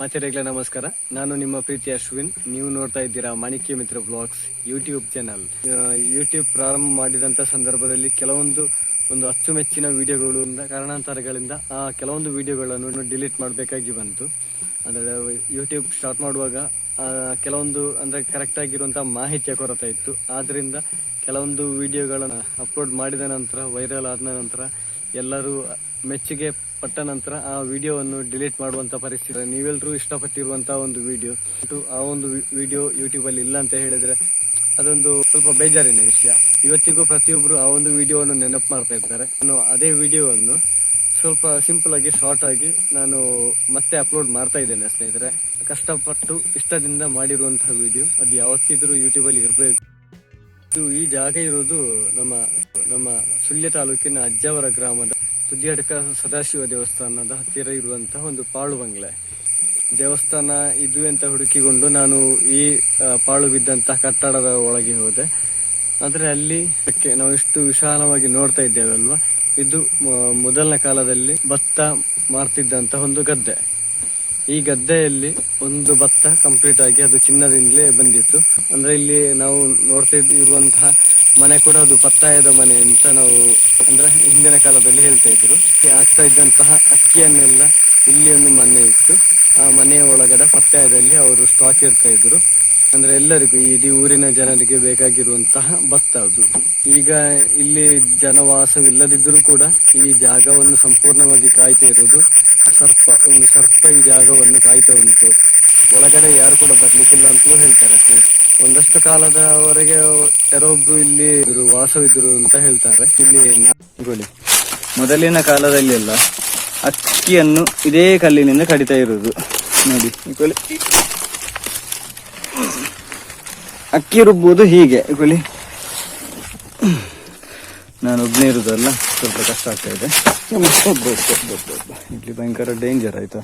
ಮಾತೆರೆಗ್ಲ ನಮಸ್ಕಾರ. ನಾನು ನಿಮ್ಮ ಪ್ರೀತಿ ಅಶ್ವಿನ್. ನೀವು ನೋಡ್ತಾ ಇದ್ದೀರಾ Manikya Mitra blogs YouTube channel YouTube ಪ್ರಾರಂಭ ಮಾಡಿದಂತ ಸಂದರ್ಭದಲ್ಲಿ ಕೆಲವೊಂದು ಒಂದು ಅಚ್ಚುಮೆಚ್ಚಿನ ವಿಡಿಯೋಗಳು ಕಾರಣಾಂತರಗಳಿಂದ ಆ ಕೆಲವೊಂದು ವಿಡಿಯೋಗಳನ್ನು ಡಿಲೀಟ್ ಮಾಡಬೇಕಾಗಿ ಬಂತು. ಅಂದರೆ ಯೂಟ್ಯೂಬ್ ಸ್ಟಾರ್ಟ್ ಮಾಡುವಾಗ ಕೆಲವೊಂದು ಅಂದ್ರೆ ಕರೆಕ್ಟ್ ಆಗಿರುವಂತಹ ಮಾಹಿತಿಯ ಕೊರತೆ ಇತ್ತು. ಆದ್ರಿಂದ ಕೆಲವೊಂದು ವಿಡಿಯೋಗಳನ್ನು ಅಪ್ಲೋಡ್ ಮಾಡಿದ ನಂತರ ವೈರಲ್ ಆದ ನಂತರ ಎಲ್ಲರೂ ಮೆಚ್ಚುಗೆ ಪಟ್ಟ ನಂತರ ಆ ವಿಡಿಯೋವನ್ನು ಡಿಲೀಟ್ ಮಾಡುವಂತ ಪರಿಸ್ಥಿತಿ. ನೀವೆಲ್ಲರೂ ಇಷ್ಟಪಟ್ಟಿರುವಂತಹ ಒಂದು ವಿಡಿಯೋ. ಆ ಒಂದು ವಿಡಿಯೋ ಯೂಟ್ಯೂಬ್ ಅಲ್ಲಿ ಇಲ್ಲ ಅಂತ ಹೇಳಿದ್ರೆ ಅದೊಂದು ಸ್ವಲ್ಪ ಬೇಜಾರಿನ ವಿಷಯ. ಇವತ್ತಿಗೂ ಪ್ರತಿಯೊಬ್ಬರು ಆ ಒಂದು ವಿಡಿಯೋವನ್ನು ನೆನಪು ಮಾಡ್ತಾ ಇರ್ತಾರೆ. ನಾನು ಅದೇ ವಿಡಿಯೋವನ್ನು ಸ್ವಲ್ಪ ಸಿಂಪಲ್ ಆಗಿ ಶಾರ್ಟ್ ಆಗಿ ನಾನು ಮತ್ತೆ ಅಪ್ಲೋಡ್ ಮಾಡ್ತಾ ಇದ್ದೇನೆ ಸ್ನೇಹಿತರೆ. ಕಷ್ಟಪಟ್ಟು ಇಷ್ಟದಿಂದ ಮಾಡಿರುವಂತಹ ವಿಡಿಯೋ. ಅದು ಯಾವತ್ತಿದ್ರೂ ಯೂಟ್ಯೂಬ್ ಅಲ್ಲಿ ಇರಬೇಕು. ಇದು ಈ ಜಾಗ ಇರೋದು ನಮ್ಮ ನಮ್ಮ ಸುಳ್ಯ ತಾಲೂಕಿನ ಅಜ್ಜವರ ಗ್ರಾಮದ ತುದಿಯಡ್ಕ ಸದಾಶಿವ ದೇವಸ್ಥಾನದ ಹತ್ತಿರ ಇರುವಂತಹ ಒಂದು ಪಾಳು ಬಂಗ್ಲೆ. ದೇವಸ್ಥಾನ ಇದು ಅಂತ ಹುಡುಕಿಕೊಂಡು ನಾನು ಈ ಪಾಳು ಬಿದ್ದಂತಹ ಕಟ್ಟಡದ ಒಳಗೆ ಹೋದೆ. ಆದ್ರೆ ಅಲ್ಲಿ ನಾವು ಇಷ್ಟು ವಿಶಾಲವಾಗಿ ನೋಡ್ತಾ ಇದ್ದೇವೆ ಅಲ್ವಾ ಇದು ಮೊದಲನೇ ಕಾಲದಲ್ಲಿ ಭತ್ತ ಮಾರ್ತಿದ್ದಂತಹ ಒಂದು ಗದ್ದೆ. ಈ ಗದ್ದೆಯಲ್ಲಿ ಒಂದು ಭತ್ತ ಕಂಪ್ಲೀಟ್ ಆಗಿ ಅದು ಚಿನ್ನದಿಂದಲೇ ಬಂದಿತ್ತು. ಅಂದ್ರೆ ಇಲ್ಲಿ ನಾವು ನೋಡ್ತಾ ಇರುವಂತಹ ಮನೆ ಕೂಡ ಅದು ಪತ್ತಾಯದ ಮನೆ ಅಂತ ನಾವು ಅಂದ್ರೆ ಹಿಂದಿನ ಕಾಲದಲ್ಲಿ ಹೇಳ್ತಾ ಇದ್ರು. ಆಗ್ತಾ ಇದ್ದಂತಹ ಅಕ್ಕಿಯನ್ನೆಲ್ಲ ಇಲ್ಲಿ ಒಂದು ಮನೆ ಇತ್ತು. ಆ ಮನೆಯ ಒಳಗಡೆ ಪತ್ತಾಯದಲ್ಲಿ ಅವರು ಸ್ಟಾಕ್ ಇರ್ತಾ ಇದ್ರು. ಅಂದ್ರೆ ಎಲ್ಲರಿಗೂ ಇಡೀ ಊರಿನ ಜನರಿಗೆ ಬೇಕಾಗಿರುವಂತಹ ಭತ್ತ ಅದು. ಈಗ ಇಲ್ಲಿ ಜನವಾಸವಿಲ್ಲದಿದ್ದರೂ ಕೂಡ ಈ ಜಾಗವನ್ನು ಸಂಪೂರ್ಣವಾಗಿ ಕಾಯ್ತಾ ಇರೋದು ಸರ್ಪ, ಒಂದು ಸರ್ಪ ಈ ಜಾಗವನ್ನು ಕಾಯ್ತಾ ಉಂಟು. ಒಳಗಡೆ ಯಾರು ಕೂಡ ಬರ್ಲಿಕ್ಕಿಲ್ಲ ಅಂತಲೂ ಹೇಳ್ತಾರೆ. ಒಂದಷ್ಟು ಕಾಲದವರೆಗೆ ಯಾರೊಬ್ರು ಇಲ್ಲಿ ವಾಸವಿದ್ರು ಅಂತ ಹೇಳ್ತಾರೆ. ಇಲ್ಲಿ ಮೊದಲಿನ ಕಾಲದಲ್ಲಿ ಎಲ್ಲ ಅಕ್ಕಿಯನ್ನು ಇದೇ ಕಲ್ಲಿನಿಂದ ಕಡಿತಾ ಇರುವುದು ನೋಡಿ ಅಕ್ಕಿ ರುಬ್ಬುವುದು ಹೀಗೆ. ಗುಳಿ ನಾನು ಒಬ್ಬನೇ ಇರೋದಲ್ಲ, ಸ್ವಲ್ಪ ಕಷ್ಟ ಆಗ್ತಾ ಇದೆ. ಇಲ್ಲಿ ಭಯಂಕರ ಡೇಂಜರ್ ಆಯ್ತಾ.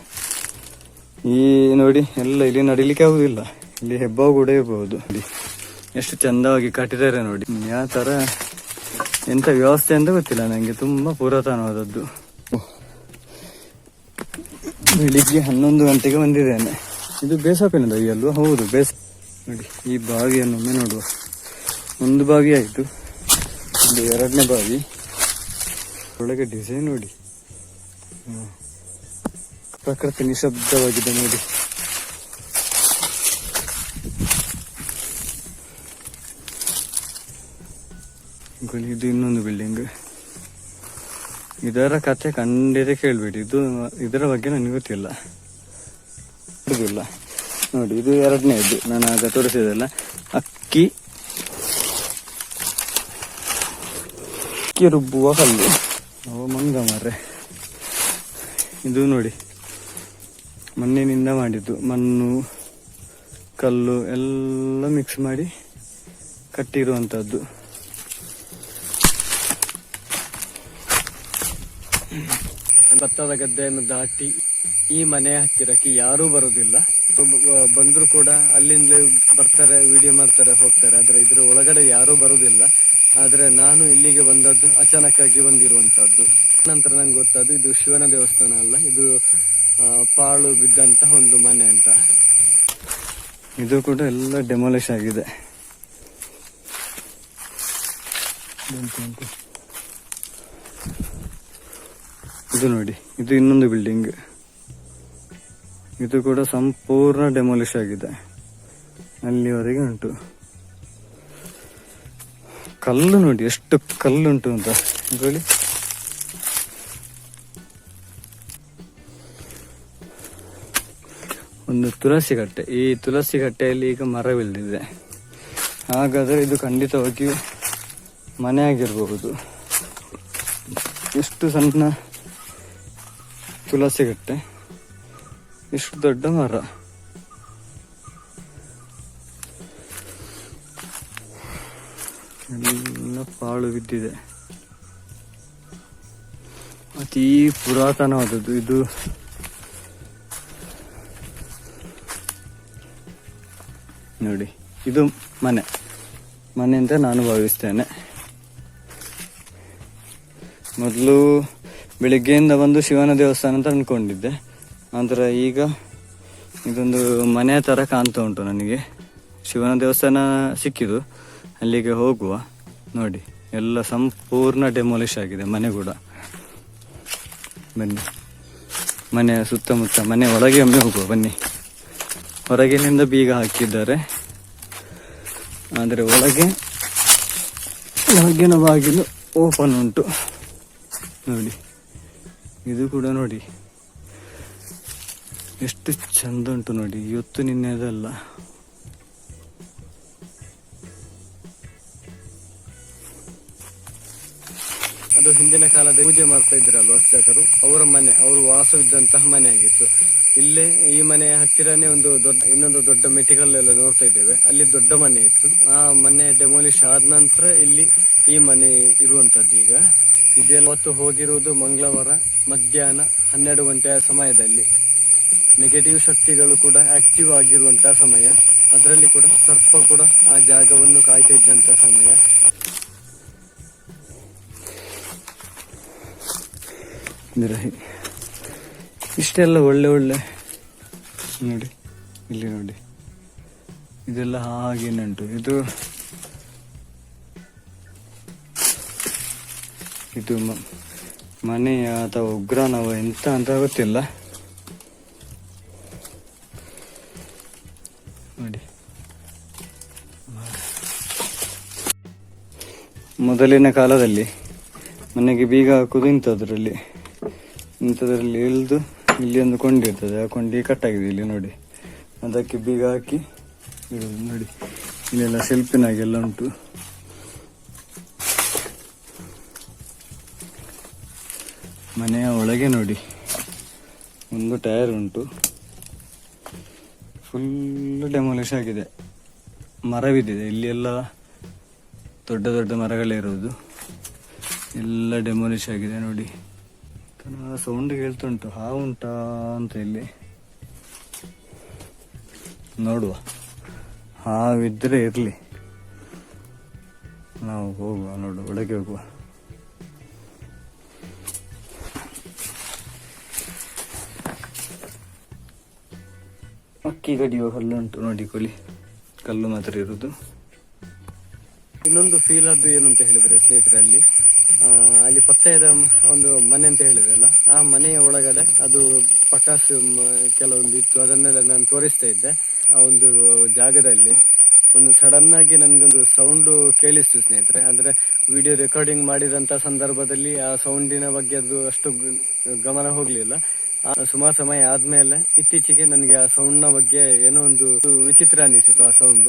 ಈ ನೋಡಿ, ಎಲ್ಲ ಇಲ್ಲಿ ನಡಿಲಿಕ್ಕೆ ಆಗುದಿಲ್ಲ. ಇಲ್ಲಿ ಹೆಬ್ಬಾವು ಕೂಡ ಇರಬಹುದು ಎಷ್ಟು ಚಂದವಾಗಿ ಕಟ್ಟಿದ್ದಾರೆ ನೋಡಿ. ಯಾವ ತರ ಎಂತ ವ್ಯವಸ್ಥೆ ಅಂತ ಗೊತ್ತಿಲ್ಲ ನಂಗೆ. ತುಂಬಾ ಪುರಾತನವಾದದ್ದು. ಬೆಳಿಗ್ಗೆ ಹನ್ನೊಂದು ಗಂಟೆಗೆ ಬಂದಿದ್ದೇನೆ. ಇದು ಬೇಸಪ್ಪಿನ ದೈ ಅಲ್ವಾ? ಹೌದು, ಬೇಸ್ ನೋಡಿ, ಈ ಬಾವಿಯನ್ನೊಮ್ಮೆ ನೋಡುವ. ಒಂದು ಬಾವಿ ಆಯಿತು ಇಲ್ಲಿ ಎರಡನೇ ಬಾವಿ. ಒಳಗೆ ಡಿಸೈನ್ ನೋಡಿ. ಪ್ರಕೃತಿ ನಿಶಬ್ದವಾಗಿದೆ ನೋಡಿ. ಇದು ಇನ್ನೊಂದು ಬಿಲ್ಡಿಂಗ್ ಇದರ ಕತೆ ಕಂಡಿದೆ ಕೇಳಬೇಡಿ. ಇದು, ಇದರ ಬಗ್ಗೆ ನನಗೆ ಗೊತ್ತಿಲ್ಲ. ಗೊತ್ತಿಲ್ಲ. ನೋಡಿ, ಇದು ಎರಡನೇದು. ನಾನು ಆಗ ತೋರಿಸಿದಲ್ಲ. ಅಕ್ಕಿ. ಅಕ್ಕಿ ರುಬ್ಬುವ ಕಲ್ಲು. ಅವ ಮಂಗ ಮಾರ್ರೆ ಇದು ನೋಡಿ, ಮಣ್ಣಿನಿಂದ ಮಾಡಿದ್ದು. ಮಣ್ಣು, ಕಲ್ಲು ಎಲ್ಲ ಮಿಕ್ಸ್ ಮಾಡಿ ಕಟ್ಟಿರುವಂಥದ್ದು. ಭತ್ತದ ಗದ್ದೆಯನ್ನು ದಾಟಿ ಈ ಮನೆಯ ಹತ್ತಿರಕ್ಕೆ ಯಾರೂ ಬರುವುದಿಲ್ಲ. ಬ- ಬಂದ್ರು ಕೂಡ ಅಲ್ಲಿಂದಲೇ ಬರ್ತಾರೆ ವಿಡಿಯೋ ಮಾಡ್ತಾರೆ, ಹೋಗ್ತಾರೆ. ಆದ್ರೆ ಇದ್ರ ಒಳಗಡೆ ಯಾರು ಬರುದಿಲ್ಲ. ಆದ್ರೆ ನಾನು ಇಲ್ಲಿಗೆ ಬಂದದ್ದು ಅಚಾನಕ್ಕಾಗಿ ಬಂದಿರುವಂತಹದ್ದು ನಂತರ ನಂಗೆ ಗೊತ್ತಾದ್ದು ಇದು ಶಿವನ ದೇವಸ್ಥಾನ ಅಲ್ಲ, ಇದು ಪಾಳು ಬಿದ್ದಂತಹ ಒಂದು ಮನೆ ಅಂತ. ಇದು ಕೂಡ ಎಲ್ಲ ಡೆಮಾಲಿಶ್ ಆಗಿದೆ. ಇದು ನೋಡಿ, ಇದು ಇನ್ನೊಂದು ಬಿಲ್ಡಿಂಗ್ ಇದು ಕೂಡ ಸಂಪೂರ್ಣ ಡೆಮೋಲಿಶ್ ಆಗಿದೆ. ಅಲ್ಲಿವರೆಗೆ ಉಂಟು. ಕಲ್ಲು ನೋಡಿ, ಎಷ್ಟು ಕಲ್ಲುಂಟು ಅಂತ. ಹೇಳಿ ಒಂದು ತುಳಸಿ ಕಟ್ಟೆ. ಈ ತುಳಸಿ ಕಟ್ಟೆಯಲ್ಲಿ ಈಗ ಮರವಿಲ್ಲದಿದೆ ಹಾಗಾದರೆ ಇದು ಖಂಡಿತವಾಗಿಯೂ ಮನೆ ಆಗಿರಬಹುದು ಎಷ್ಟು ಸಣ್ಣ ತುಳಸಿ ಕಟ್ಟೆ. ಎಷ್ಟು ದೊಡ್ಡ ಮರ. ಎಲ್ಲ ಪಾಳು ಬಿದ್ದಿದೆ. ಅತಿ ಪುರಾತನವಾದದ್ದು ಇದು. ನೋಡಿ, ಇದು ಮನೆ. ಮನೆ ಅಂತ ನಾನು ಭಾವಿಸ್ತೇನೆ. ಮೊದಲು ಬೆಳಿಗ್ಗೆಯಿಂದ ಬಂದು ಶಿವನ ದೇವಸ್ಥಾನ ಅಂತ ಅನ್ಕೊಂಡಿದ್ದೆ ನಂತರ ಈಗ ಇದೊಂದು ಮನೆ ತರ ಕಾಣ್ತಾ ಉಂಟು ನನಗೆ. ಶಿವನ ದೇವಸ್ಥಾನ ಸಿಕ್ಕಿದು ಅಲ್ಲಿಗೆ ಹೋಗುವ. ನೋಡಿ, ಎಲ್ಲ ಸಂಪೂರ್ಣ ಡೆಮೊಲಿಷ್ ಆಗಿದೆ, ಮನೆ ಕೂಡ. ಬನ್ನಿ. ಮನೆಯ ಸುತ್ತಮುತ್ತ, ಮನೆ ಒಳಗೆ ಒಮ್ಮೆ ಹೋಗುವ, ಬನ್ನಿ. ಹೊರಗಿನಿಂದ ಬೀಗ ಹಾಕಿದ್ದಾರೆ. ಆದರೆ ಒಳಗೆ ಒಳಗಿನ ಬಾಗಿಲು ಓಪನ್ ಉಂಟು. ನೋಡಿ, ಇದು ಕೂಡ ನೋಡಿ. ಎಷ್ಟು ಚಂದ ಉಂಟು ನೋಡಿ, ಇವತ್ತು ನಿನ್ನೆದಲ್ಲ ಅದು ಹಿಂದಿನ ಕಾಲದ ಪೂಜೆ ಮಾಡ್ತಾ ಇದ್ರಲ್ಲ ಅರ್ಚಕರು? ಅವರ ಮನೆ, ಅವರು ವಾಸವಿದ್ದಂತಹ ಮನೆ ಆಗಿತ್ತು. ಇಲ್ಲೇ ಈ ಮನೆಯ ಹತ್ತಿರನೇ ಒಂದು ದೊಡ್ಡ, ಇನ್ನೊಂದು ದೊಡ್ಡ ಮೆಟಿಕಲ್ ಎಲ್ಲ ನೋಡ್ತಾ ಇದ್ದೇವೆ. ಅಲ್ಲಿ ದೊಡ್ಡ ಮನೆ ಇತ್ತು. ಆ ಮನೆ ಡೆಮೋಲಿಶ್ ಆದ ನಂತರ ಇಲ್ಲಿ ಈ ಮನೆ ಇರುವಂತದ್ದು ಈಗ. ಇದೆಲ್ಲ ಹೊತ್ತು ಹೋಗಿರುವುದು ಮಂಗಳವಾರ ಮಧ್ಯಾಹ್ನ ಹನ್ನೆರಡು ಗಂಟೆಯ ಸಮಯದಲ್ಲಿ. ನೆಗೆಟಿವ್ ಶಕ್ತಿಗಳು ಕೂಡ ಆಕ್ಟಿವ್ ಆಗಿರುವಂತಹ ಸಮಯ. ಅದರಲ್ಲಿ ಕೂಡ ಸರ್ಪ ಕೂಡ ಆ ಜಾಗವನ್ನು ಕಾಯ್ತಾ ಸಮಯ. ಇಷ್ಟೆಲ್ಲ ಒಳ್ಳೆ ಒಳ್ಳೆ ನೋಡಿ, ಇಲ್ಲಿ ನೋಡಿ. ಇದೆಲ್ಲ ಹಾಗೇನೆ ಇದು ಇದು ಮ- ಮನೆಯ ಅಥವಾ ಉಗ್ರಾನವ ಎಂತ ಅಂತ ಗೊತ್ತಿಲ್ಲ. ಮೊದಲಿನ ಕಾಲದಲ್ಲಿ ಮನೆಗೆ ಬೀಗ ಹಾಕೋದು ಇಂಥದ್ರಲ್ಲಿ. ಇಂಥದ್ರಲ್ಲಿ ಇಳಿದು ಇಲ್ಲಿ ಒಂದು ಕೊಂಡಿ ಇರ್ತದೆ ಆ ಕೊಂಡಿ ಕಟ್ಟಾಗಿದೆ ಇಲ್ಲಿ ನೋಡಿ. ಅದಕ್ಕೆ ಬೀಗ ಹಾಕಿ ಇಡೋದು ನೋಡಿ. ಇಲ್ಲೆಲ್ಲ ಸೆಲ್ಫಿನಾಗೆಲ್ಲ ಉಂಟು. ಮನೆಯ ಒಳಗೆ ನೋಡಿ. ಒಂದು ಟೈರ್ ಉಂಟು. ಫುಲ್ ಡೆಮೊಲಿಷ್ ಆಗಿದೆ. ಮರವಿದೆ ಇಲ್ಲಿ ಎಲ್ಲ ದೊಡ್ಡ ದೊಡ್ಡ ಮರಗಳೇ ಇರೋದು. ಎಲ್ಲ ಡೆಮೊಲಿಷ್ ಆಗಿದೆ ನೋಡಿ. ಸೌಂಡ್ ಕೇಳ್ತುಂಟು. ಹಾವು ಉಂಟಾ ಅಂತ ಇಲ್ಲಿ. ನೋಡುವ. ಹಾವಿದ್ರೆ ಇರಲಿ. ನಾವು ಹೋಗುವ, ನೋಡು, ಒಳಗೆ ಹೋಗುವ. ಅಕ್ಕಿ ಗಡಿಯುವ ಕಲ್ಲು ಉಂಟು ನೋಡಿ, ಕೊಲಿ. ಕಲ್ಲು ಮಾತ್ರ ಇರುವುದು ಇನ್ನೊಂದು ಫೀಲ್ ಅದು ಏನು ಅಂತ ಹೇಳಿದ್ರೆ ಸ್ನೇಹಿತರಲ್ಲಿ ಅಲ್ಲಿ ಅಲ್ಲಿ ಪತ್ತಾಯದ ಒಂದು ಮನೆ ಅಂತ ಹೇಳಿದ್ರಲ್ಲ ಆ ಮನೆಯ ಒಳಗಡೆ ಅದು ಪಟಾಸು ಕೆಲವೊಂದು ಇತ್ತು ಅದನ್ನೆಲ್ಲ ನಾನು ತೋರಿಸ್ತಾ ಇದ್ದೆ. ಆ ಒಂದು ಜಾಗದಲ್ಲಿ ಒಂದು ಸಡನ್ ಆಗಿ ನನ್ಗೊಂದು ಸೌಂಡ್ ಕೇಳಿಸ್ತು ಸ್ನೇಹಿತರೆ. ಅಂದ್ರೆ ವಿಡಿಯೋ ರೆಕಾರ್ಡಿಂಗ್ ಮಾಡಿದಂತ ಸಂದರ್ಭದಲ್ಲಿ ಆ ಸೌಂಡಿನ ಬಗ್ಗೆ ಅದು ಅಷ್ಟು ಗಮನ ಹೋಗ್ಲಿಲ್ಲ. ಸುಮಾರು ಸಮಯ ಆದ್ಮೇಲೆ ಇತ್ತೀಚೆಗೆ ನನಗೆ ಆ ಸೌಂಡ್ನ ಬಗ್ಗೆ ಏನೋ ಒಂದು ವಿಚಿತ್ರ ಅನಿಸಿತು, ಆ ಸೌಂಡ್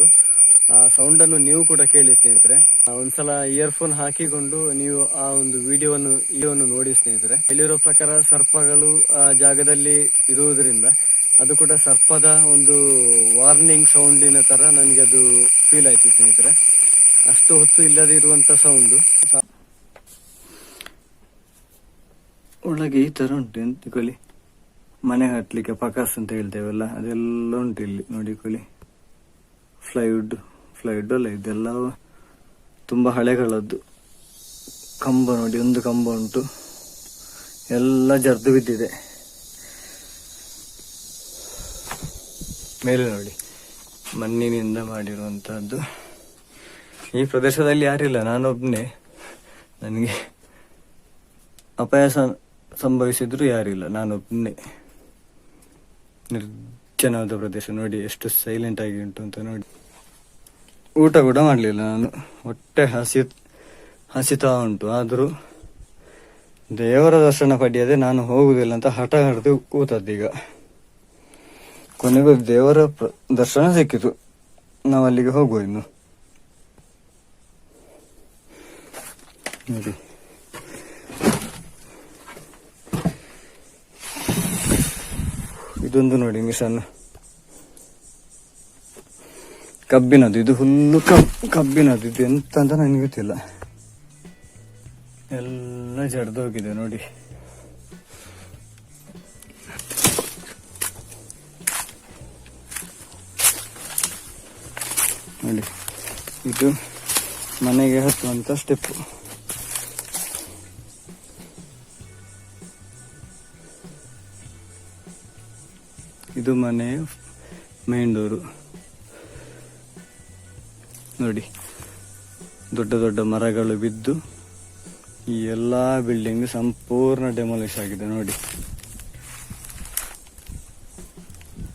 ಆ ಸೌಂಡ್ ಅನ್ನು ನೀವು ಕೂಡ ಕೇಳಿ ಸ್ನೇಹಿತರೆ. ಒಂದ್ಸಲ ಇಯರ್ಫೋನ್ ಹಾಕಿಕೊಂಡು ನೀವು ಆ ಒಂದು ವಿಡಿಯೋವನ್ನು ವಿಡಿಯೋವನ್ನು ನೋಡಿ ಸ್ನೇಹಿತರೆ. ಹೇಳಿರೋ ಪ್ರಕಾರ ಸರ್ಪಗಳು, ಆ, ಜಾಗದಲ್ಲಿ ಇರುವುದರಿಂದ ಅದು ಕೂಡ ಸರ್ಪದ ಒಂದು ವಾರ್ನಿಂಗ್ ಸೌಂಡಿನ ತರ ನನಗೆ ಅದು ಫೀಲ್ ಆಯ್ತು ಸ್ನೇಹಿತರೆ. ಅಷ್ಟು ಹೊತ್ತು ಇಲ್ಲದೆ ಇರುವಂತ ಸೌಂಡ್ ಒಳಗೆ ಈ ತರ ಉಂಟು ಎಂತ ಕೊಲಿ. ಮನೆ ಹಟ್ಲಿಕ್ಕೆ ಪಕಾಸ್ ಅಂತ ಹೇಳ್ತೇವಲ್ಲ, ಅದೆಲ್ಲ ಉಂಟು ಇಲ್ಲಿ, ನೋಡಿ ಕೊಲಿ. ಫ್ಲೈವುಡ್ ಫ್ಲೈವುಡ್ ಅಲ್ಲ, ಇದೆಲ್ಲ ತುಂಬಾ ಹಳೆಗಳದ್ದು. ಕಂಬ ನೋಡಿ, ಒಂದು ಕಂಬ ಉಂಟು. ಎಲ್ಲ ಜರ್ದು ಬಿದ್ದಿದೆ. ಮೇಲೆ ನೋಡಿ, ಮಣ್ಣಿನಿಂದ ಮಾಡಿರುವಂತಹದ್ದು. ಈ ಪ್ರದೇಶದಲ್ಲಿ ಯಾರಿಲ್ಲ ನಾನೊಬ್ಬನೇ ನನಗೆ ಅಪಾಯ ಸಂಭವಿಸಿದ್ರು ಯಾರಿಲ್ಲ ನಾನೊಬ್ಬನೇ ನಿರ್ಜನವಾದ ಪ್ರದೇಶ ನೋಡಿ, ಎಷ್ಟು ಸೈಲೆಂಟ್ ಆಗಿ ಉಂಟು ಅಂತ ನೋಡಿ. ಊಟ ಕೂಡ ಮಾಡಲಿಲ್ಲ ನಾನು. ಹೊಟ್ಟೆ ಹಸಿ, ಹಸಿತಾ ಉಂಟು. ಆದರೂ ದೇವರ ದರ್ಶನ ಪಡೆಯದೆ ನಾನು ಹೋಗುವುದಿಲ್ಲ ಅಂತ ಹಠ ಹಿಡಿದು ಕೂತದ್ದೀಗ ಕೊನೆಗೂ ದೇವರ ದರ್ಶನ ಸಿಕ್ಕಿತು. ನಾವು ಅಲ್ಲಿಗೆ ಹೋಗುವ ಇನ್ನು. ನೋಡಿ. ಇದೊಂದು ನೋಡಿ ಮಿಷನ್ ಕಬ್ಬಿನದು ಇದು ಹುಲ್ಲು ಕಬ್ ಕಬ್ಬಿನದು ಇದು ಎಂತ ಅಂತ ನನಗೆ ಗೊತ್ತಿಲ್ಲ. ಎಲ್ಲ ಜಡ್ದೋಗಿದೆ ನೋಡಿ. ನೋಡಿ, ಇದು ಮನೆಗೆ ಹತ್ತುವಂತ ಸ್ಟೆಪ್ ಇದು ಮನೆ ಮೈಂಡೂರು ಡೋರು ನೋಡಿ. ದೊಡ್ಡ ದೊಡ್ಡ ಮರಗಳು ಬಿದ್ದು ಈ ಎಲ್ಲ ಬಿಲ್ಡಿಂಗ್ ಸಂಪೂರ್ಣ ಡೆಮಾಲಿಷ್ ಆಗಿದೆ ನೋಡಿ.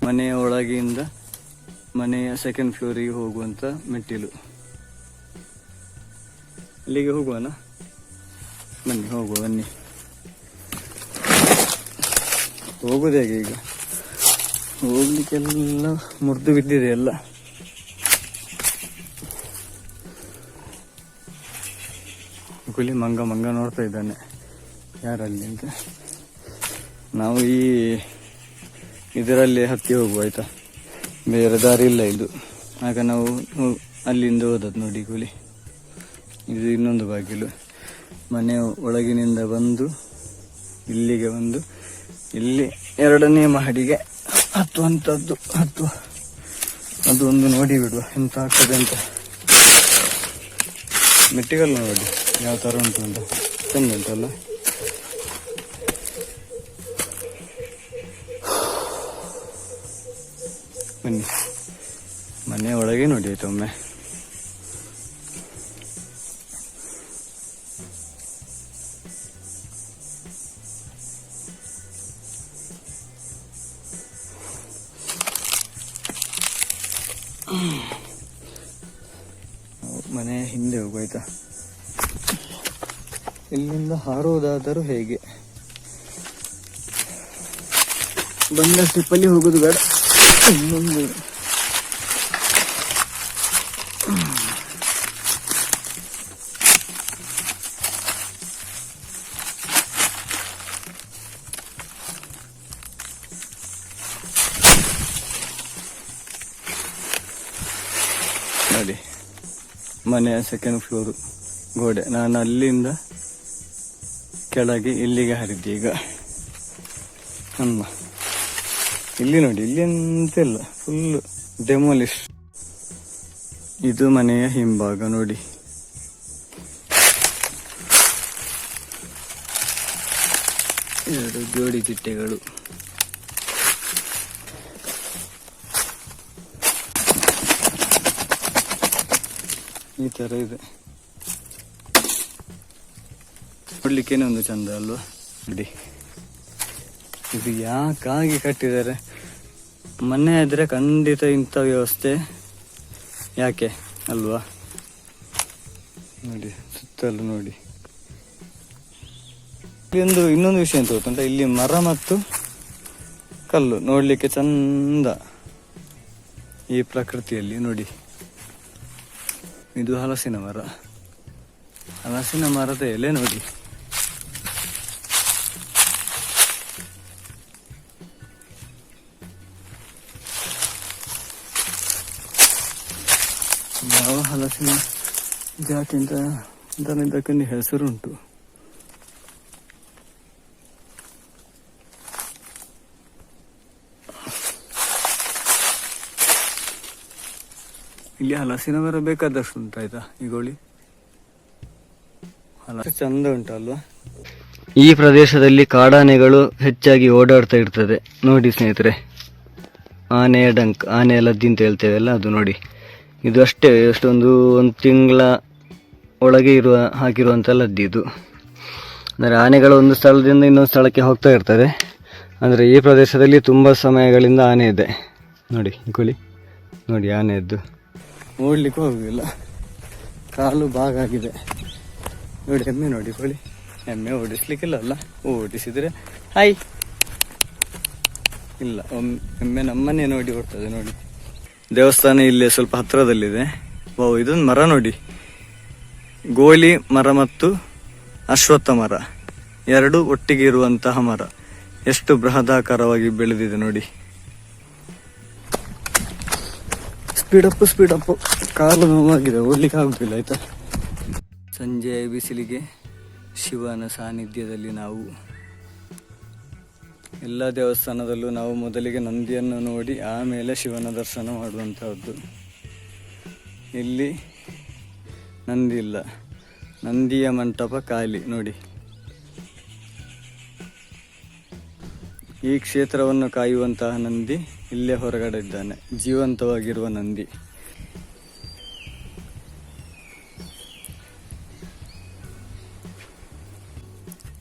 ಮನೆಯ ಒಳಗಿಂದ ಮನೆಯ ಸೆಕೆಂಡ್ ಫ್ಲೋರಿಗೆ ಹೋಗುವಂತ ಮೆಟ್ಟಿಲು. ಇಲ್ಲಿಗೆ ಹೋಗುವನ? ಬನ್ನಿ, ಹೋಗುವ, ಬನ್ನಿ. ಹೋಗುದು ಹೇಗೆ ಈಗ? ಹೋಗ್ಲಿಕ್ಕೆಲ್ಲ ಮುರಿದು ಬಿದ್ದಿದೆ ಎಲ್ಲ. ಕುಲಿ ಮಂಗ ಮಂಗ ನೋಡ್ತಾ ಇದ್ದಾನೆ. ಯಾರಲ್ಲಿ ಅಂತ? ನಾವು ಈ ಇದರಲ್ಲಿ ಹತ್ತಿ ಹೋಗುವ, ಆಯ್ತಾ? ಬೇರೆ ದಾರಿ ಇಲ್ಲ ಇದು. ಆಗ ನಾವು ಅಲ್ಲಿಂದ ಹೋದದ್ದು ನೋಡಿ ಕೂಲಿ. ಇದು ಇನ್ನೊಂದು ಬಾಗಿಲು. ಮನೆ ಒಳಗಿನಿಂದ ಬಂದು, ಇಲ್ಲಿಗೆ ಬಂದು, ಇಲ್ಲಿ ಎರಡನೇ ಮಹಡಿಗೆ ಹತ್ತುವಂಥದ್ದು. ಹತ್ತುವ ಅದು ಒಂದು ನೋಡಿ ಬಿಡುವ, ಎಂತ ಆಗ್ತದೆ ಅಂತ. ಮೆಟ್ಟಿಗಲ್ಲ ನೋಡಿ. ಯಾವ ಥರ ಉಂಟು ಅಂತ? ಚೆಂದ ಉಂಟಲ್ಲ? ಬನ್ನಿ. ಮನೆ ಒಳಗೆ ನೋಡಿ ಆಯ್ತು ಒಮ್ಮೆ? ಮನೆ ಹಿಂದೆ ಹೋಗುವಾಯ್ತಾ ಇಲ್ಲಿಂದ ಹಾರೋದಾದರೂ ಹೇಗೆ? ಬಂದ ಸ್ಟಿಪ್ಪಲ್ಲಿ ಹೋಗೋದು ಬೇಡ. ಇನ್ನೊಂದು. ನೋಡಿ. ಮನೆಯ ಸೆಕೆಂಡ್ ಫ್ಲೋರ್ ಗೋಡೆ. ನಾನು ಅಲ್ಲಿಂದ ಕೆಳಗೆ ಇಲ್ಲಿಗೆ ಹರಿದ್ದೆ ಈಗ. ಅಮ್ಮ. ಇಲ್ಲಿ ನೋಡಿ, ಇಲ್ಲಿ ಎಂತ ಇಲ್ಲ. ಫುಲ್ ಡೆಮೋಲಿಶ್ ಇದು ಮನೆಯ ಹಿಂಭಾಗ ನೋಡಿ. ಎರಡು ಜೋಡಿ ಚಿಟ್ಟೆಗಳು. ಈ ತರ ಇದೆ. ನೋಡ್ಲಿಕ್ಕೇನೆ ಒಂದು ಚಂದ ಅಲ್ವಾ? ಬಿಡಿ. ಇದು ಯಾಕಾಗಿ ಕಟ್ಟಿದ್ದಾರೆ? ಮನೆ ಇದ್ರೆ ಖಂಡಿತ ಇಂಥ ವ್ಯವಸ್ಥೆ ಯಾಕೆ ಅಲ್ವಾ? ನೋಡಿ, ಸುತ್ತಲೂ ನೋಡಿ. ಒಂದು ಇನ್ನೊಂದು ವಿಷಯ ಅಂತ ಗೊತ್ತಂತ ಇಲ್ಲಿ ಮರ ಮತ್ತು ಕಲ್ಲು ನೋಡಲಿಕ್ಕೆ ಚಂದ. ಈ ಪ್ರಕೃತಿಯಲ್ಲಿ ನೋಡಿ. ಇದು ಹಲಸಿನ ಮರ. ಹಲಸಿನ ಮರದ ಎಲೆ ನೋಡಿ. ಜಾತಿ ಅಂತ ಹೆಸರು ಹೆಸರುಂಟು. ಇಲ್ಲಿ ಹಲಸಿನ ಮರ ಬೇಕಾದಷ್ಟು ಉಂಟು ಆಯ್ತಾ ಈ ಗೋಳಿ? ಹಲಸು ಚಂದ ಉಂಟಲ್ವಾ? ಈ ಪ್ರದೇಶದಲ್ಲಿ ಕಾಡಾನೆಗಳು ಹೆಚ್ಚಾಗಿ ಓಡಾಡ್ತಾ ಇರ್ತದೆ. ನೋಡಿ ಸ್ನೇಹಿತರೆ ಆನೆಯ ಡಂಕ್, ಆನೆ ಲದ್ದಿ ಅಂತ ಹೇಳ್ತೇವಲ್ಲ, ಅದು ನೋಡಿ. ಇದು ಅಷ್ಟೇ, ಎಷ್ಟೊಂದು, ಒಂದು ತಿಂಗಳ ಒಳಗೆ ಇರುವ ಹಾಕಿರುವಂಥ ಲದ್ದಿ ಇದು. ಅಂದರೆ ಆನೆಗಳು ಒಂದು ಸ್ಥಳದಿಂದ ಇನ್ನೊಂದು ಸ್ಥಳಕ್ಕೆ ಹೋಗ್ತಾ ಇರ್ತದೆ ಅಂದರೆ ಈ ಪ್ರದೇಶದಲ್ಲಿ ತುಂಬ ಸಮಯಗಳಿಂದ ಆನೆ ಇದೆ. ನೋಡಿ, ಕುಳಿ. ನೋಡಿ ಆನೆ ಇದ್ದು ಓಡ್ಲಿಕ್ಕೆ ಹೋಗುದಿಲ್ಲ. ಕಾಲು ಬಾಗಾಗಿದೆ ನೋಡಿ, ಎಮ್ಮೆ ನೋಡಿ, ಕೋಳಿ. ಎಮ್ಮೆ ಓಡಿಸ್ಲಿಕ್ಕಿಲ್ಲ ಅಲ್ಲ ಓಡಿಸಿದ್ರೆ ಹಾಯ್ ಇಲ್ಲ ಒಮ್ಮೆ ಎಮ್ಮೆ ನಮ್ಮನ್ನೇ ನೋಡಿ ಓಡ್ತದೆ, ನೋಡಿ. ದೇವಸ್ಥಾನ ಇಲ್ಲಿ ಸ್ವಲ್ಪ ಹತ್ತಿರದಲ್ಲಿದೆ ಓ, ಇದೊಂದು ಮರ ನೋಡಿ. ಗೋಲಿ ಮರ ಮತ್ತು ಅಶ್ವತ್ಥ ಮರ. ಎರಡು ಒಟ್ಟಿಗೆ ಇರುವಂತಹ ಮರ. ಎಷ್ಟು ಬೃಹದಾಕಾರವಾಗಿ ಬೆಳೆದಿದೆ ನೋಡಿ. ಸ್ಪೀಡ್ ಅಪ್ ಸ್ಪೀಡ್ ಅಪ್ ಕಾಲು ನೋವಾಗಿದೆ ಓಡ್ಲಿಕ್ಕೆ ಆಗುದಿಲ್ಲ ಆಯ್ತಾ? ಸಂಜೆ ಬಿಸಿಲಿಗೆ ಶಿವನ ಸಾನ್ನಿಧ್ಯದಲ್ಲಿ ನಾವು ಎಲ್ಲ ದೇವಸ್ಥಾನದಲ್ಲೂ ನಾವು ಮೊದಲಿಗೆ ನಂದಿಯನ್ನು ನೋಡಿ ಆಮೇಲೆ ಶಿವನ ದರ್ಶನ ಮಾಡುವಂತಹದ್ದು. ಇಲ್ಲಿ ನಂದಿ ಇಲ್ಲ ನಂದಿಯ ಮಂಟಪ ಖಾಲಿ, ನೋಡಿ. ಈ ಕ್ಷೇತ್ರವನ್ನು ಕಾಯುವಂತಹ ನಂದಿ ಇಲ್ಲೇ ಹೊರಗಡೆ ಇದ್ದಾನೆ ಜೀವಂತವಾಗಿರುವ ನಂದಿ.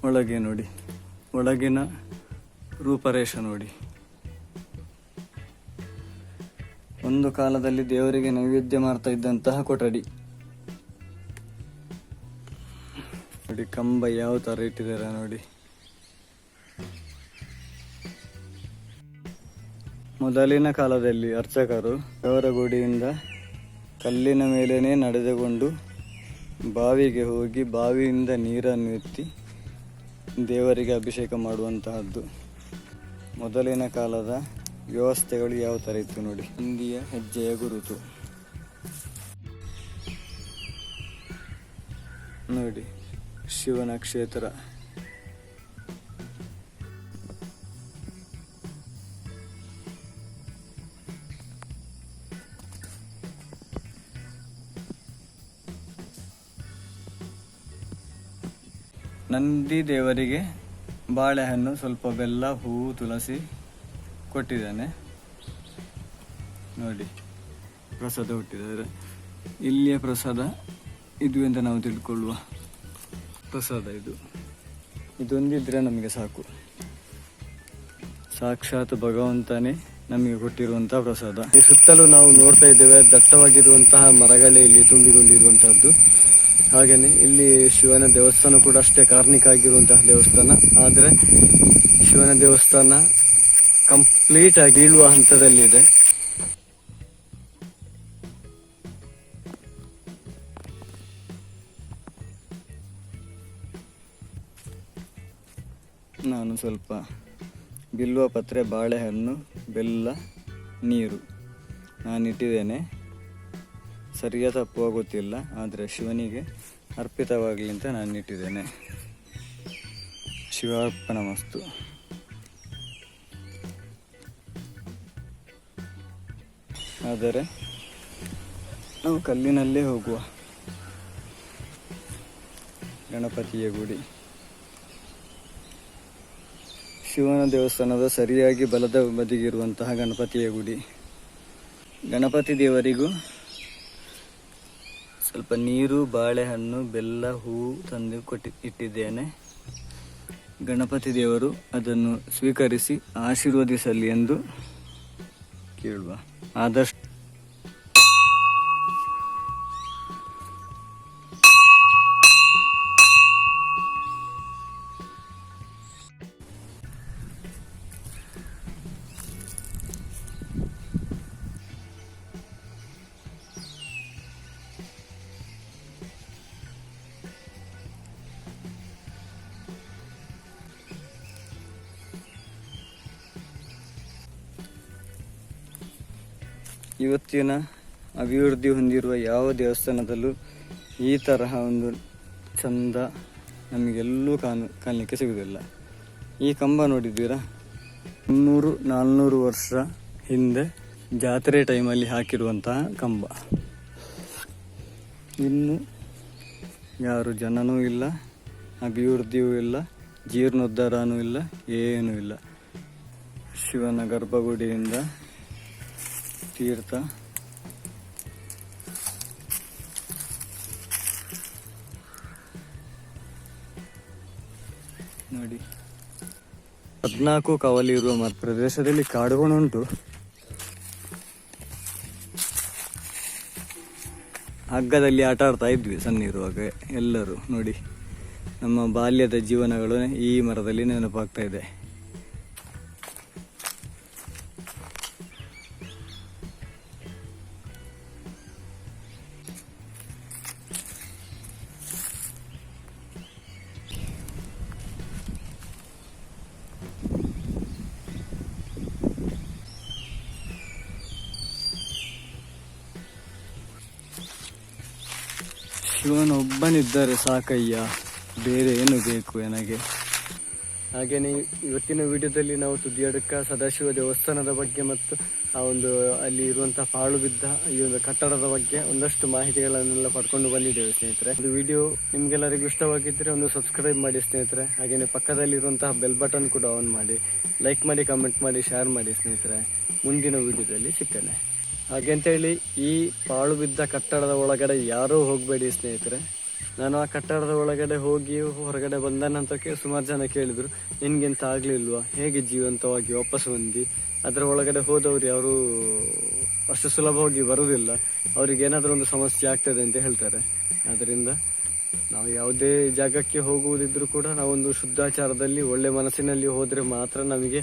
ಒಳಗೆ ನೋಡಿ, ಒಳಗಿನ ರೂಪರೇಷ ನೋಡಿ. ಒಂದು ಕಾಲದಲ್ಲಿ ದೇವರಿಗೆ ನೈವೇದ್ಯ ಮಾಡ್ತಾ ಇದ್ದಂತಹ ಕೊಠಡಿ. ನೋಡಿ ಕಂಬ ಯಾವ ಥರ ಇಟ್ಟಿದ್ದಾರೆ ನೋಡಿ. ಮೊದಲಿನ ಕಾಲದಲ್ಲಿ ಅರ್ಚಕರು ದೇವರ ಗುಡಿಯಿಂದ ಕಲ್ಲಿನ ಮೇಲೇನೆ ನಡೆದುಕೊಂಡು ಬಾವಿಗೆ ಹೋಗಿ ಬಾವಿಯಿಂದ ನೀರನ್ನು ಎತ್ತಿ ದೇವರಿಗೆ ಅಭಿಷೇಕ ಮಾಡುವಂತಹದ್ದು. ಮೊದಲಿನ ಕಾಲದ ವ್ಯವಸ್ಥೆಗಳು ಯಾವ ಥರ ಇತ್ತು ನೋಡಿ. ಹಿಂದಿಯ ಹೆಜ್ಜೆಯ ಗುರುತು. ಶಿವನ ಕ್ಷೇತ್ರ. ನಂದಿ ದೇವರಿಗೆ ಬಾಳೆಹಣ್ಣು ಸ್ವಲ್ಪ ಬೆಲ್ಲ, ಹೂವು, ತುಳಸಿ ಕೊಟ್ಟಿದ್ದಾನೆ. ನೋಡಿ, ಪ್ರಸಾದ ಹುಟ್ಟಿದ್ದಾರೆ. ಇಲ್ಲಿಯ ಪ್ರಸಾದ ಇದು ಅಂತ ನಾವು ತಿಳ್ಕೊಳ್ಳುವ. ಪ್ರಸಾದ ಇದು. ಇದೊಂದಿದ್ರೆ ನಮಗೆ ಸಾಕು. ಸಾಕ್ಷಾತ್ ಭಗವಂತನೇ ನಮಗೆ ಕೊಟ್ಟಿರುವಂತಹ ಪ್ರಸಾದ. ಈ ಸುತ್ತಲೂ ನಾವು ನೋಡ್ತಾ ಇದ್ದೇವೆ, ದಟ್ಟವಾಗಿರುವಂತಹ ಮರಗಳೇ ಇಲ್ಲಿ ತುಂಬಿಕೊಂಡಿರುವಂತಹದ್ದು. ಹಾಗೇನೆ ಇಲ್ಲಿ ಶಿವನ ದೇವಸ್ಥಾನ ಕೂಡ ಅಷ್ಟೇ ಕಾರ್ಣಿಕ ಆಗಿರುವಂತಹ ದೇವಸ್ಥಾನ. ಆದರೆ ಶಿವನ ದೇವಸ್ಥಾನ ಕಂಪ್ಲೀಟ್ ಆಗಿ ಇಳುವ ಹಂತದಲ್ಲಿದೆ. ಸ್ವಲ್ಪ ಬಿಲ್ವ ಪತ್ರೆ, ಬಾಳೆಹಣ್ಣು, ಬೆಲ್ಲ, ನೀರು. ನಾನು ಇಟ್ಟಿದ್ದೇನೆ. ಸರಿಯಾದ ತಪ್ಪು ಹೋಗುತ್ತಿಲ್ಲ ಆದರೆ ಶಿವನಿಗೆ ಅರ್ಪಿತವಾಗಲಿ ಅಂತ ನಾನು ಇಟ್ಟಿದ್ದೇನೆ. ಶಿವಾರ್ಪಣ ಮಸ್ತು. ಆದರೆ, ನಾವು ಕಲ್ಲಿನಲ್ಲೇ ಹೋಗುವ. ಗಣಪತಿಯ ಗುಡಿ. ಶಿವನ ದೇವಸ್ಥಾನದ ಸರಿಯಾಗಿ ಬಲದ ಬದಿಗಿರುವಂತಹ ಗಣಪತಿಯ ಗುಡಿ. ಗಣಪತಿ ದೇವರಿಗೂ ಸ್ವಲ್ಪ ನೀರು, ಬಾಳೆಹಣ್ಣು, ಬೆಲ್ಲ ಹೂ ತಂದು ಕೊಟ್ಟಿ ಇಟ್ಟಿದ್ದೇನೆ. ಗಣಪತಿ ದೇವರು ಅದನ್ನು ಸ್ವೀಕರಿಸಿ ಆಶೀರ್ವದಿಸಲಿ ಎಂದು ಕೇಳುವ. ಆದಷ್ಟು ಇವತ್ತಿನ ಅಭಿವೃದ್ಧಿ ಹೊಂದಿರುವ ಯಾವ ದೇವಸ್ಥಾನದಲ್ಲೂ ಈ ತರಹ ಒಂದು ಚಂದ ನಮಗೆಲ್ಲೂ ಕಾಣು, ಕಾಣಲಿಕ್ಕೆ ಸಿಗುವುದಿಲ್ಲ. ಈ ಕಂಬ ನೋಡಿದ್ದೀರಾ? ಮುನ್ನೂರು, ನಾಲ್ನೂರು ವರ್ಷ ಹಿಂದೆ ಜಾತ್ರೆ ಟೈಮಲ್ಲಿ ಹಾಕಿರುವಂತಹ ಕಂಬ. ಇನ್ನು ಯಾರು ಜನನೂ ಇಲ್ಲ, ಅಭಿವೃದ್ಧಿಯೂ ಇಲ್ಲ, ಜೀರ್ಣೋದ್ಧಾರನೂ ಇಲ್ಲ, ಏನೂ ಇಲ್ಲ. ಶಿವನ ಗರ್ಭಗುಡಿಯಿಂದ ತೀರ್ಥ. ನೋಡಿ. ಹದಿನಾಲ್ಕು ಕವಲಿ ಇರುವ ಮ- ಪ್ರದೇಶದಲ್ಲಿ ಕಾಡುಗಳುಂಟು ಹಗ್ಗದಲ್ಲಿ ಆಟ ಆಡ್ತಾ ಇದ್ವಿ ಸಣ್ಣ ಇರುವಾಗ ಎಲ್ಲರೂ. ನೋಡಿ, ನಮ್ಮ ಬಾಲ್ಯದ ಜೀವನಗಳು ಈ ಮರದಲ್ಲಿ ನೆನಪಾಗ್ತಾ ಇದೆ. ಶಿವನೊಬ್ಬನಿದ್ದರೆ ಸಾಕಯ್ಯ. ಬೇರೆ ಏನು ಬೇಕು ನನಗೆ? ಹಾಗೆಯೇ ಇವತ್ತಿನ ವಿಡಿಯೋದಲ್ಲಿ ನಾವು ತುದಿಯಡ್ಕ ಸದಾಶಿವ ದೇವಸ್ಥಾನದ ಬಗ್ಗೆ ಮತ್ತು ಆ ಒಂದು ಅಲ್ಲಿ ಇರುವಂತಹ ಪಾಳು ಬಿದ್ದ ಈ ಒಂದು ಕಟ್ಟಡದ ಬಗ್ಗೆ ಒಂದಷ್ಟು ಮಾಹಿತಿಗಳನ್ನೆಲ್ಲ ಪಡ್ಕೊಂಡು ಬಂದಿದ್ದೇವೆ ಸ್ನೇಹಿತರೆ. ಒಂದು ವಿಡಿಯೋ ನಿಮ್ಗೆಲ್ಲರಿಗೂ ಇಷ್ಟವಾಗಿದ್ದರೆ ಒಂದು ಸಬ್ಸ್ಕ್ರೈಬ್ ಮಾಡಿ ಸ್ನೇಹಿತರೆ. ಹಾಗೇನೆ ಪಕ್ಕದಲ್ಲಿರುವಂತಹ ಬೆಲ್ ಬಟನ್ ಕೂಡ ಆನ್ ಮಾಡಿ. ಲೈಕ್ ಮಾಡಿ ಕಮೆಂಟ್ ಮಾಡಿ ಶೇರ್ ಮಾಡಿ ಸ್ನೇಹಿತರೆ. ಮುಂದಿನ ವಿಡಿಯೋದಲ್ಲಿ ಸಿಗ್ತೇನೆ. ಹಾಗೆ ಅಂತೇಳಿ ಈ ಪಾಳು ಬಿದ್ದ ಕಟ್ಟಡದ ಒಳಗಡೆ ಯಾರೂ ಹೋಗಬೇಡಿ ಸ್ನೇಹಿತರೆ. ನಾನು ಆ ಕಟ್ಟಡದ ಒಳಗಡೆ ಹೋಗಿ ಹೊರಗಡೆ ಬಂದ ನಂತರ ಸುಮಾರು ಜನ ಕೇಳಿದ್ರು, ನಿನ್ಗೆಂತ ಆಗ್ಲಿಲ್ವಾ? ಹೇಗೆ ಜೀವಂತವಾಗಿ ವಾಪಸ್ ಬಂದಿ ಅದರ ಒಳಗಡೆ ಹೋದವ್ರು ಯಾರು ಅಷ್ಟು ಸುಲಭವಾಗಿ ಬರುವುದಿಲ್ಲ ಅವ್ರಿಗೆ ಏನಾದರೂ ಒಂದು ಸಮಸ್ಯೆ ಆಗ್ತದೆ ಅಂತ ಹೇಳ್ತಾರೆ. ಅದರಿಂದ ನಾವು ಯಾವುದೇ ಜಾಗಕ್ಕೆ ಹೋಗುವುದಿದ್ರು ಕೂಡ ನಾವೊಂದು ಶುದ್ಧಾಚಾರದಲ್ಲಿ ಒಳ್ಳೆ ಮನಸ್ಸಿನಲ್ಲಿ ಹೋದ್ರೆ ಮಾತ್ರ ನಮಗೆ